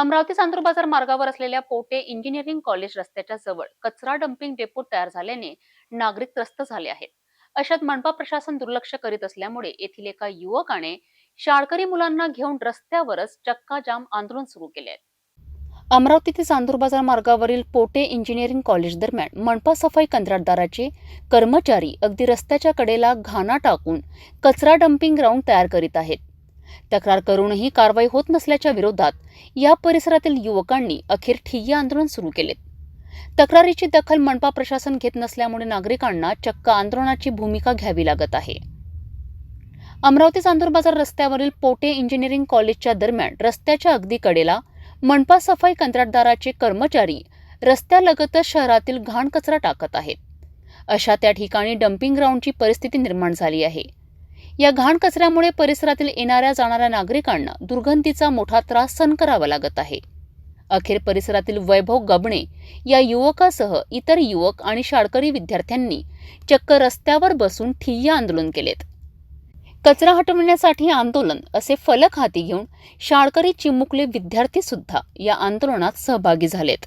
अमरावती चांदूर बाजार मार्गावर असलेल्या पोटे इंजिनिअरिंग कॉलेज रस्त्याच्या जवळ कचरा डम्पिंग डेपो तयार झाल्याने नागरिक त्रस्त झाले आहेत. अशात मनपा प्रशासन दुर्लक्ष करीत असल्यामुळे येथील एका युवकाने शाळकरी मुलांना घेऊन रस्त्यावरच चक्का जाम आंदोलन सुरू केले आहे. अमरावती ते चांदूर बाजार मार्गावरील पोटे इंजिनिअरिंग कॉलेज दरम्यान मनपा सफाई कंत्राटदाराचे कर्मचारी अगदी रस्त्याच्या कडेला घाणा टाकून कचरा डम्पिंग ग्राउंड तयार करीत आहेत. तक्रार करूनही कारवाई होत नसल्याच्या विरोधात या परिसरातील युवकांनी अखेर ठिय्या आंदोलन सुरू केले. तक्रारीची दखल मनपा प्रशासन घेत नसल्यामुळे नागरिकांना चक्क आंदोलनाची भूमिका घ्यावी लागत आहे. अमरावती चांदूर बाजार रस्त्यावरील पोटे इंजिनिअरिंग कॉलेजच्या दरम्यान रस्त्याच्या अगदी कडेला मनपा सफाई कंत्राटदाराचे कर्मचारी रस्त्यालगतच शहरातील घाण कचरा टाकत आहेत. अशा त्या ठिकाणी डम्पिंग ग्राउंडची परिस्थिती निर्माण झाली आहे. या घाण कचऱ्यामुळे परिसरातील येणाऱ्या जाणाऱ्या नागरिकांना दुर्गंधीचा मोठा त्रास सहन करावा लागत आहे. अखेर परिसरातील वैभव गबणे या युवकासह इतर युवक आणि शाळकरी विद्यार्थ्यांनी चक्क रस्त्यावर बसून ठिय्या आंदोलन केलेत. कचरा हटवण्यासाठी आंदोलन असे फलक हाती घेऊन शाळकरी चिमुकले विद्यार्थी सुद्धा या आंदोलनात सहभागी झालेत.